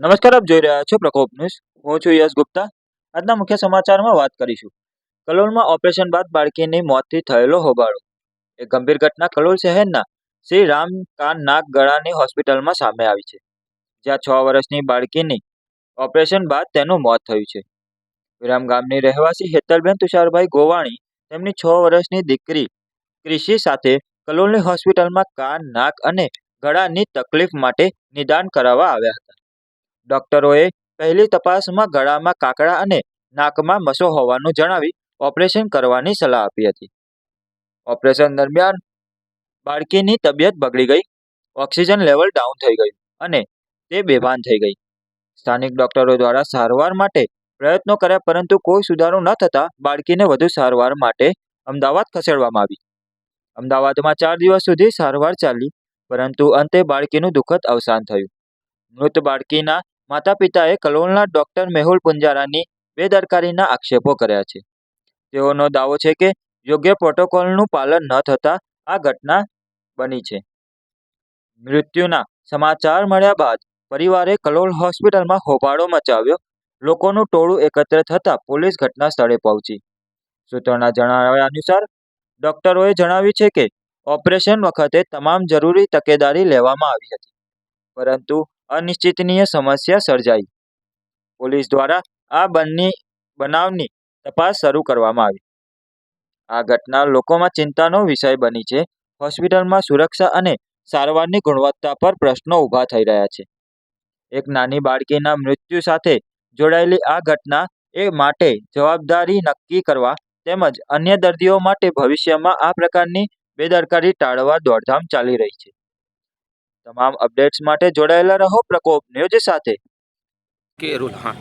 નમસ્કાર, આપ જોઈ રહ્યા છો પ્રકોપ ન્યૂઝ. હું છું યશ ગુપ્તા. આજના મુખ્ય સમાચારમાં વાત કરીશું. કલોલમાં ઓપરેશન બાદ બાળકીની મોતથી થયેલો હોબાળો. એક ગંભીર ઘટના કલોલ શહેરના શ્રી રામ કાન નાક ગળાની હોસ્પિટલમાં સામે આવી છે, જ્યાં છ વર્ષની બાળકીની ઓપરેશન બાદ તેનું મોત થયું છે. વિરામ ગામની રહેવાસી હેતલબેન તુષારભાઈ ગોવાણી, તેમની છ વર્ષની દીકરી ક્રિષિ સાથે કલોલની હોસ્પિટલમાં કાન, નાક અને ગળાની તકલીફ માટે નિદાન કરાવવા આવ્યા હતા. ડોક્ટરોએ પહેલી તપાસમાં ગળામાં કાકડા અને નાકમાં મસો હોવાનું જણાવી ઓપરેશન કરવાની સલાહ આપી હતી. ઓપરેશન દરમિયાન બાળકીની તબિયત બગડી ગઈ, ઓક્સિજન લેવલ ડાઉન થઈ ગયું અને તે બેભાન થઈ ગઈ. સ્થાનિક ડોક્ટરો દ્વારા સારવાર માટે પ્રયત્નો કર્યા પરંતુ કોઈ સુધારો ન થતાં બાળકીને વધુ સારવાર માટે અમદાવાદ ખસેડવામાં આવી. અમદાવાદમાં ચાર દિવસ સુધી સારવાર ચાલી, પરંતુ અંતે બાળકીનું દુઃખદ અવસાન થયું. મૃત બાળકીના માતા પિતાએ કલોલના ડોક્ટર મેહુલ પુંજારાની બેદરકારીના આક્ષેપો કર્યા છે. તેઓનો દાવો છે કે યોગ્ય પ્રોટોકોલનું પાલન ન થતાં આ ઘટના બની છે. મૃત્યુના સમાચાર મળ્યા બાદ પરિવારે કલોલ હોસ્પિટલમાં હોબાળો મચાવ્યો. લોકોનું ટોળું એકત્ર થતાં પોલીસ ઘટના સ્થળે પહોંચી. સૂત્રોના જણાવ્યા અનુસાર, ડોક્ટરોએ જણાવ્યું છે કે ઓપરેશન વખતે તમામ જરૂરી તકેદારી લેવામાં આવી હતી. પરંતુ અનિશ્ચિતનીય સમસ્યા સર્જાઈ. પોલીસ દ્વારા આ બંને બનાવની તપાસ શરૂ કરવામાં આવી. આ ઘટના લોકોમાં ચિંતાનો વિષય બની છે. હોસ્પિટલમાં સુરક્ષા અને સારવારની ગુણવત્તા પર પ્રશ્નો ઊભા થઈ રહ્યા છે. એક નાની બાળકીના મૃત્યુ સાથે જોડાયેલી આ ઘટના એ માટે જવાબદારી નક્કી કરવા તેમજ અન્ય દર્દીઓ માટે ભવિષ્યમાં આ પ્રકારની બેદરકારી ટાળવા દોડધામ ચાલી રહી છે. તમામ અપડેટ્સ માટે જોડાયેલા રહો પ્રકોપ ન્યૂઝ સાથે. કેરુલ હા.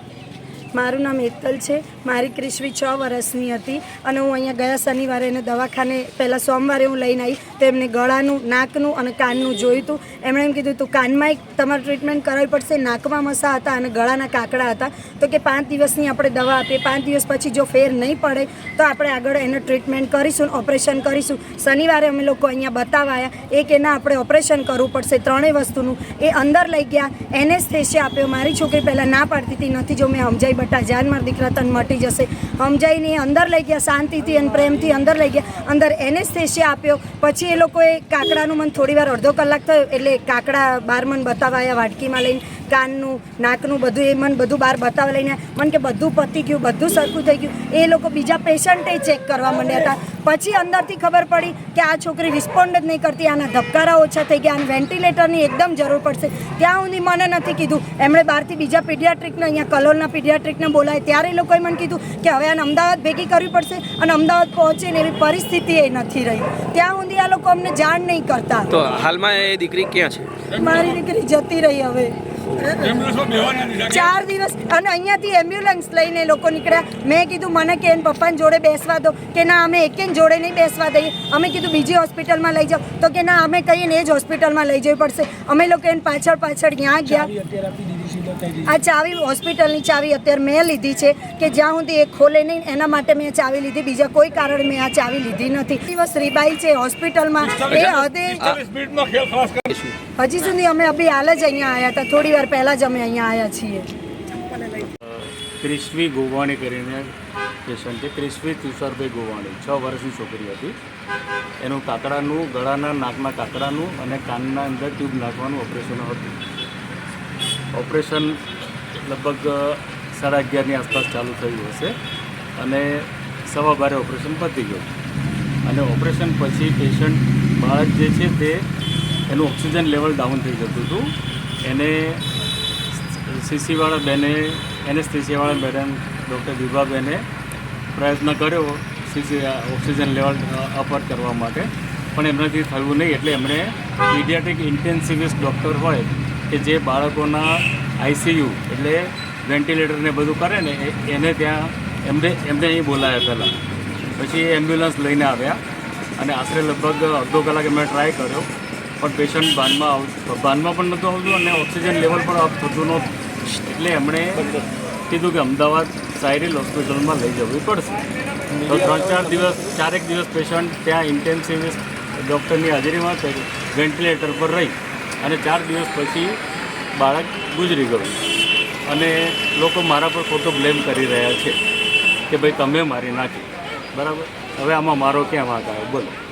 મારું નામ હેતલ છે. મારી ક્રિશ્વી છ વર્ષની હતી અને હું અહીંયા ગયા શનિવારે એને દવાખાને પહેલાં સોમવારે હું લઈને આવી તો એમને ગળાનું, નાકનું અને કાનનું જોયું હતું એમણે એમ કીધું તું, કાનમાં એક તમારે ટ્રીટમેન્ટ કરાવવી પડશે. નાકમાં મસા હતા અને ગળાના કાકડા હતા. તો કે પાંચ દિવસની આપણે દવા આપીએ. પાંચ દિવસ પછી જો ફેર નહીં પડે, તો આપણે આગળ એને ટ્રીટમેન્ટ કરીશું ઓપરેશન કરીશું. શનિવારે અમે લોકો અહીંયા બતાવાયા. એક એના આપણે ઓપરેશન કરવું પડશે. ત્રણેય વસ્તુનું. એ અંદર લઈ ગયા. એનેસ્થેશિયા આપ્યો. મારી છોકરી પહેલાં ના પાડતી હતી. નથી જો મેં સમજાઈ બટા જાન દીકરા તન મટી જશે. સમજાઈને એ અંદર લઈ ગયા, શાંતિથી અને પ્રેમથી અંદર લઈ ગયા. અંદર એનેસ્થેશિયા આપ્યો. પછી એ લોકોએ કાકડાનું મન થોડી વાર અડધો કલાક થયો. એટલે કાકડા બાર મન બતાવાયા વાટકીમાં લઈને. કાનનું નાકનું બધું એ મને બધું બહાર બતાવવા લઈને મને કે બધું પતી ગયું બધું સરખું થઈ ગયું. એ લોકો બીજા પેશન્ટે ચેક કરવા માંડ્યા હતા. પછી અંદરથી ખબર પડી કે આ છોકરી રિસ્પોન્ડ જ નહીં કરતી આના ધબકારા ઓછા થઈ ગયા અને વેન્ટિલેટરની એકદમ જરૂર પડશે. ત્યાં સુધી મને નથી કીધું. એમણે બહારથી બીજા પીડિયાટ્રિકને અહીંયા કલોલના પીડિયાટ્રિકને બોલાય ત્યારે એ લોકોએ મને કીધું કે હવે આને અમદાવાદ ભેગી કરવી પડશે અને અમદાવાદ પહોંચે ને એવી પરિસ્થિતિ એ નથી રહી. ત્યાં સુધી આ લોકો અમને જાણ નહીં કરતા. તો હાલમાં એ દીકરી ક્યાં છે? મારી દીકરી જતી રહી હવે. ચાર દિવસ. અને અહીંયાથી એમ્બ્યુલન્સ લઈને લોકો નીકળ્યા. મેં કીધું, મને કે એને પપ્પાને જોડે બેસવા દો. કે, ના, અમે એક એક જોડે નહીં બેસવા દઈએ. અમે કીધું, બીજી હોસ્પિટલમાં લઈ જાઓ. તો કે, ના, અમે કહીએ ને એ જ હોસ્પિટલમાં લઈ જવી પડશે. અમે લોકો એને પાછળ પાછળ ત્યાં ગયા. આ ચાવી હોસ્પિટલની ચાવી અત્યારે મેં લીધી છે કે જ્યાં સુધી એ ખોલે નહીં એના માટે મેં ચાવી લીધી. બીજા કોઈ કારણ મેં આ ચાવી લીધી નથી. દિવસ રીબાઈ છે હોસ્પિટલમાં. એ હદે હજી સુધી અમે અભી હાલ જ અહીંયા આવ્યા હતા. થોડી વાર પહેલાં જ અમે અહીંયા આવ્યા છીએ. ક્રિસ્વી ગોવાણી કરીને પેશન્ટ છે. ક્રિસ્વી તુષારભાઈ ગોવાણી છ વર્ષની છોકરી હતી. એનું કાકડાનું ગળાના નાકના કાકડાનું અને કાનના અંદર ટ્યુબ નાખવાનું ઓપરેશન હતું. ઓપરેશન લગભગ સાડા અગિયારની આસપાસ ચાલુ થયું હશે અને સવા બારે ઓપરેશન પતી ગયું. અને ઓપરેશન પછી પેશન્ટ બાળક જે છે તે એનું ઓક્સિજન લેવલ ડાઉન થઈ જતું હતું. એને સીસીવાળા બેને, એનેસ્થેસિયાવાળા મેડમ ડૉક્ટર વિભાબેને પ્રયત્ન કર્યો સીસી ઓક્સિજન લેવલ અપર કરવા માટે. પણ એમનાથી થયું નહીં એટલે એમણે પીડિયાટિક ઇન્ટેન્સિવિસ્ટ ડૉક્ટર હોય કે જે બાળકોના આઈસીયુ એટલે વેન્ટિલેટરને બધું કરે ને એને ત્યાં એમને એમને અહીં બોલાયા પહેલાં. પછી એમ્બ્યુલન્સ લઈને આવ્યા અને આશરે લગભગ અડધો કલાક મેં ટ્રાય કર્યો. પણ પેશન્ટ બાનમાં આવ બાનમાં પણ નહોતું આવતું અને ઓક્સિજન લેવલ પણ અપ થતું નહોતું. એટલે એમણે કીધું કે અમદાવાદ સાયરીલ હોસ્પિટલમાં લઈ જવું પડશે. તો ત્રણ ચાર દિવસ, ચારેક દિવસ પેશન્ટ ત્યાં ઇન્ટેન્સિવિસ્ટ ડૉક્ટરની હાજરીમાં વેન્ટિલેટર પર રહી. અને ચાર દિવસ પછી બાળક ગુજરી ગયું. અને લોકો મારા પર ખોટો બ્લેમ કરી રહ્યા છે કે ભાઈ તમે મારી નાખી. બરાબર? હવે આમાં મારો ક્યાં વાંક આવ્યો બોલો.